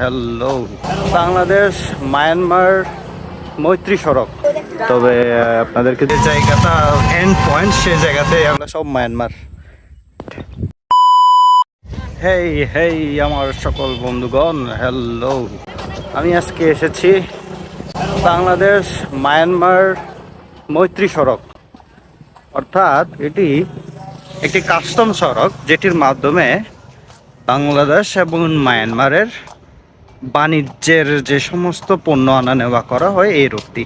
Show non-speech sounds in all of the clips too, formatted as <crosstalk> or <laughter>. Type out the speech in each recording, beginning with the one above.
Hello Bangladesh Myanmar মৈত্রী সড়ক। তবে আপনাদেরকে যে জায়গাটা এন্ড পয়েন্ট সেই জায়গাতে আমরা সব মায়ানমার হেই হেই আমার সকল বন্ধুগণ হ্যালো আমি আজকে এসেছি বাংলাদেশ মায়ানমার মৈত্রী সড়ক। অর্থাৎ এটি একটি কাস্টম সড়ক, যেটির মাধ্যমে বাংলাদেশ এবং মায়ানমারের বাণিজ্যের যে সমস্ত পণ্য আনা নেওয়া করা হয় এই রুটটি।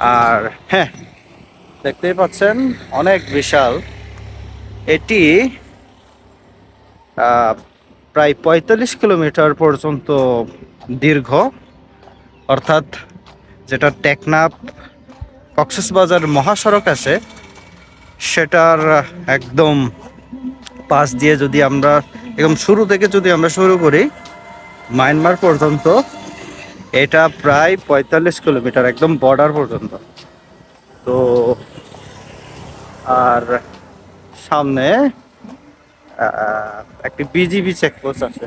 আর হ্যাঁ দেখতেই পাচ্ছেন অনেক বিশাল। এটি প্রায় পঁয়তাল্লিশ কিলোমিটার পর্যন্ত দীর্ঘ। অর্থাৎ যেটা টেকনাপ কক্সবাজার মহাসড়ক আছে, সেটার একদম পাশ দিয়ে যদি আমরা, একদম শুরু থেকে যদি আমরা শুরু করি মায়ানমার পর্যন্ত, এটা প্রায় পঁয়তাল্লিশ কিলোমিটার, একদম বর্ডার পর্যন্ত। তো, আর সামনে একটি বিজিবি চেকপোস্ট আছে।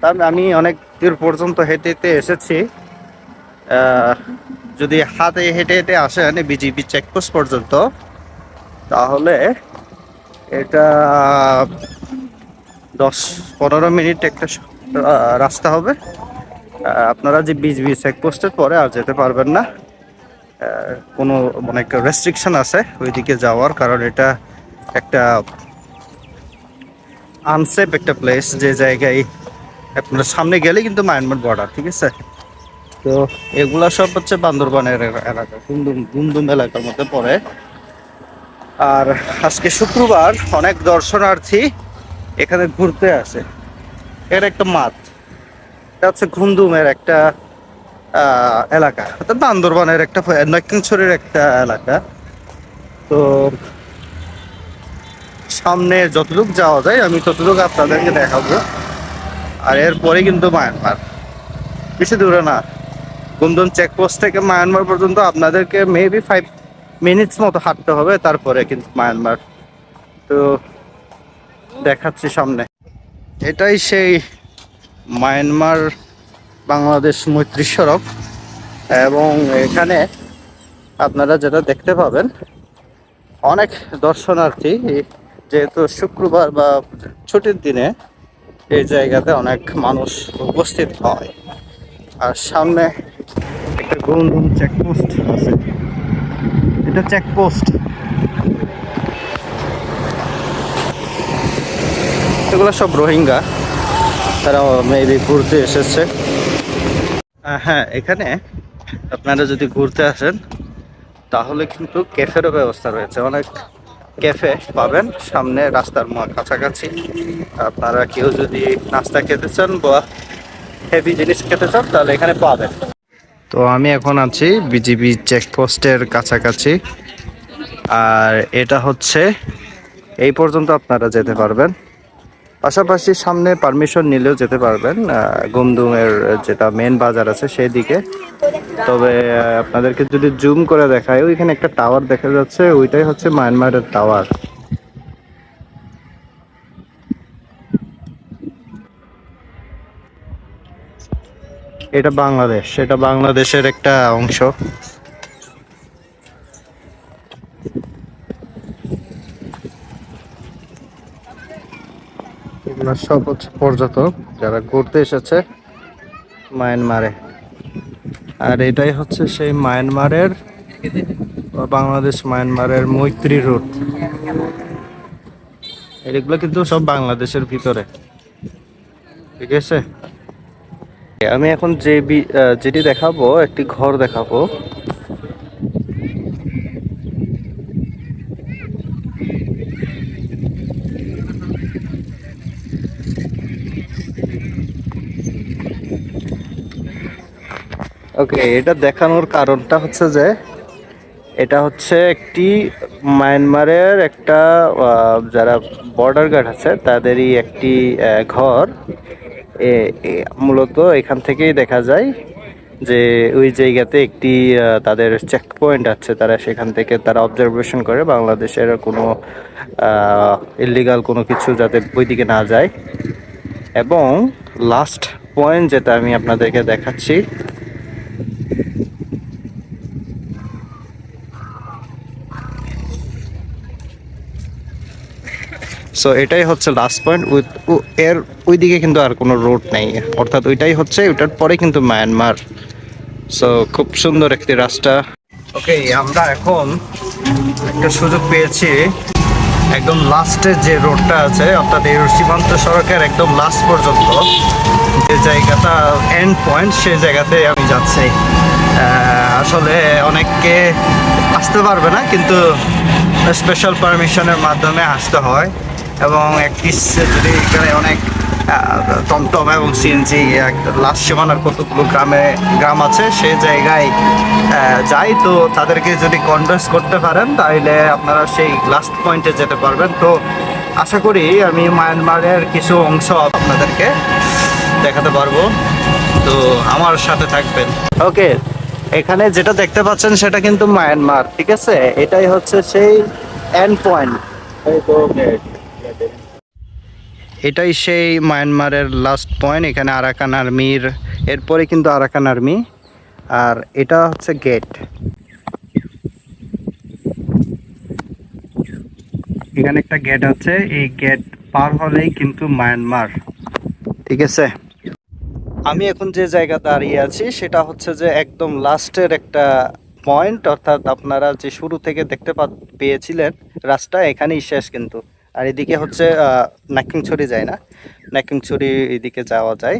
তার আমি অনেক দূর পর্যন্ত হেঁটে হেঁটে এসেছি। যদি হাতে হেঁটে হেঁটে আসেন বিজিবি চেকপোস্ট পর্যন্ত, তাহলে এটা দশ, পনেরো মিনিট একটা রাস্তা হবে। আপনারা যে বিচ বিচ এক চেকপোস্টের পরে আর যেতে পারবেন না। কোনো মানে একটা রেস্ট্রিকশন আছে ওইদিকে যাওয়ার, কারণ এটা একটা আনসেফ একটা প্লেস যে জায়গায় আপনার সামনে গেলে কিন্তু মায়ানমার বর্ডার ঠিক আছে? তো এগুলা সব হচ্ছে বান্দরবানের এলা- এলাকা, গুমদুম গুমদুম এলাকার মধ্যে পড়ে। আর আজকে শুক্রবার অনেক দর্শনার্থী এখানে ঘুরতে আসে। এর একটা মাঠ। এটা হচ্ছে ঘুমদুমের একটা এলাকা। অর্থাৎ বান্দরবানের একটা নৈকাঞ্চরের একটা এলাকা। তো সামনে যতটুক যাওয়া যায়, আমি ততটুকু আপনাদেরকে দেখাবো। আর এরপরে কিন্তু মায়ানমার। বেশি দূরে না। গুমদুম চেকপোস্ট থেকে মায়ানমার পর্যন্ত আপনাদেরকে মেবি ফাইভ মিনিটস মতো হাঁটতে হবে, তারপরে কিন্তু মায়ানমার। তো দেখাচ্ছি সামনে। এটাই সেই মায়ানমার বাংলাদেশ মৈত্রী সড়ক। এবং এখানে আপনারা যেটা দেখতে পাবেন, অনেক দর্শনার্থী যেহেতু শুক্রবার বা ছুটির দিনে এই জায়গাতে অনেক মানুষ উপস্থিত হয়। আর সামনে একটা গুমগুম চেকপোস্ট আছে। এটা চেকপোস্ট এগুলো সব রোহিঙ্গা। তারা মেবি ঘুরতে এসেছে। হ্যাঁ এখানে আপনারা যদি ঘুরতে আসেন, তাহলে কিন্তু ক্যাফেরও ব্যবস্থা রয়েছে। অনেক ক্যাফে পাবেন, সামনে রাস্তার কাছাকাছি। আপনারা কেউ যদি নাস্তা খেতে চান বা হেভি জিনিস খেতে চান, তাহলে এখানে পাবেন। তো আমি এখন আছি বিজিবি চেকপোস্টের কাছাকাছি। আর এটা হচ্ছে, এই পর্যন্ত আপনারা যেতে পারবেন। পাশাপাশি সামনে পারমিশন নিলেও যেতে পারবেন গুমদুমের যেটা মেন বাজার আছে সেই দিকে তবে আপনাদেরকে যদি জুম করে দেখায় ওইখানে একটা টাওয়ার দেখা যাচ্ছে, ওইটাই হচ্ছে মায়ানমারের টাওয়ার এটা বাংলাদেশ, এটা বাংলাদেশের একটা অংশ। সব হচ্ছে পর্যটক যারা ঘুরতে এসেছে মায়ানমারে। আর এটাই হচ্ছে সেই মায়ানমারের, বাংলাদেশ মায়ানমারের মৈত্রী রোড। এগুলো কিন্তু সব বাংলাদেশের ভিতরে। ঠিক আছে? আমি এখন যে যেটি দেখাবো, একটি ঘর দেখাবো। ওকে, এটা দেখানোর কারণটা হচ্ছে যে এটা হচ্ছে একটি মায়ানমারের একটা যারা বর্ডার গার্ড আছে, তাদেরই একটি ঘর। মূলত এখান থেকেই দেখা যায় যে ওই জায়গাতে একটি তাদের চেক পয়েন্ট আছে। তারা সেখান থেকে তারা অবজারভেশন করে, বাংলাদেশের কোনো ইলিগাল কোনো কিছু যাতে ওইদিকে না যায়। এবং লাস্ট পয়েন্ট যেটা আমি আপনাদেরকে দেখাচ্ছি সো এটাই হচ্ছে লাস্ট পয়েন্ট উইথ এর ওইদিকে কিন্তু আর কোনো রোড নেই। অর্থাৎ ওইটাই হচ্ছে, ওইটার পরে কিন্তু মায়ানমার সো খুব সুন্দর একটি রাস্তা। ওকে আমরা এখন একটা সুযোগ পেয়েছি। একদম লাস্টের যে রোডটা আছে, অর্থাৎ এই সীমান্ত সড়কের একদম লাস্ট পর্যন্ত যে জায়গাটা এন্ড পয়েন্ট সেই জায়গাতে আমি যাচ্ছি। আসলে অনেককে আসতে পারবে না, কিন্তু স্পেশাল পারমিশনের মাধ্যমে আসতে হয়। এবং একটি যদি এখানে অনেক টমটম এবং সিএনজি লাস্ট সীমানার কতগুলো গ্রামে গ্রাম আছে সেই জায়গায় যাই। তো তাদেরকে যদি কনভিন্স করতে পারেন তাহলে আপনারা সেই লাস্ট পয়েন্টে যেতে পারবেন। তো আশা করি আমি মায়ানমারের কিছু অংশ আপনাদেরকে দেখাতে পারব। তো আমার সাথে থাকবেন। ওকে এখানে যেটা দেখতে পাচ্ছেন সেটা কিন্তু মায়ানমার ঠিক আছে? এটাই হচ্ছে সেই এন্ড পয়েন্ট এটাই সেই মায়ানমারের লাস্ট পয়েন্ট এখানে আরাকান আর্মির, এরপরে কিন্তু আরাকান আর্মি, আর এটা হচ্ছে গেট এখানে একটা গেট আছে, এই গেট পার হলেই কিন্তু মায়ানমার। ঠিক আছে? আমি এখন যে জায়গা দাঁড়িয়ে আছি, সেটা হচ্ছে যে একদম লাস্টের একটা পয়েন্ট অর্থাৎ আপনারা যে শুরু থেকে দেখতে পেয়েছিলেন, রাস্তা এখানেই শেষ কিন্তু। আর এদিকে হচ্ছে নাকিংছড়ি যায় না। নাকিংছড়ি এদিকে যাওয়া যায়।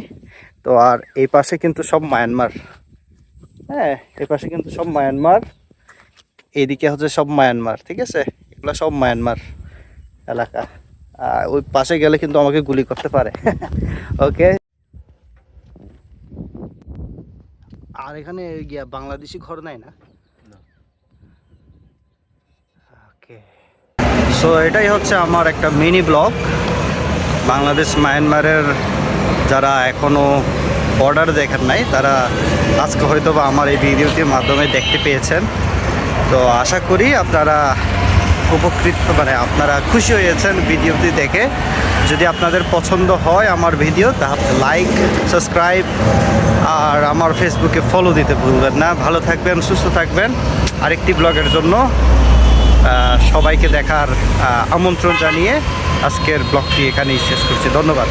তো আর এই পাশে কিন্তু সব মায়ানমার। হ্যাঁ এই পাশে কিন্তু সব মায়ানমার। এইদিকে হচ্ছে সব মায়ানমার ঠিক আছে? এগুলো সব মায়ানমার এলাকা। আর ওই পাশে গেলে কিন্তু আমাকে গুলি করতে পারে। <laughs> ওকে? আর এখানে গিয়া বাংলাদেশি ঘর নাই না। ওকে। সো এটাই হচ্ছে আমার একটা মিনি ব্লগ বাংলাদেশ মায়ানমারের যারা এখনও বর্ডার দেখেন নাই, তারা আজকে হয়তো বা আমার এই ভিডিওটির মাধ্যমে দেখতে পেয়েছেন। তো আশা করি আপনারা উপকৃত মানে আপনারা খুশি হয়েছেন ভিডিওটি দেখে। যদি আপনাদের পছন্দ হয় আমার ভিডিও, তাহলে লাইক সাবস্ক্রাইব আর আমার ফেসবুকে ফলো দিতে ভুলবেন না। ভালো থাকবেন, সুস্থ থাকবেন। আরেকটি ব্লগের জন্য সবাইকে দেখার আমন্ত্রণ জানিয়ে আজকের ব্লগটি এখানেই শেষ করছি। ধন্যবাদ।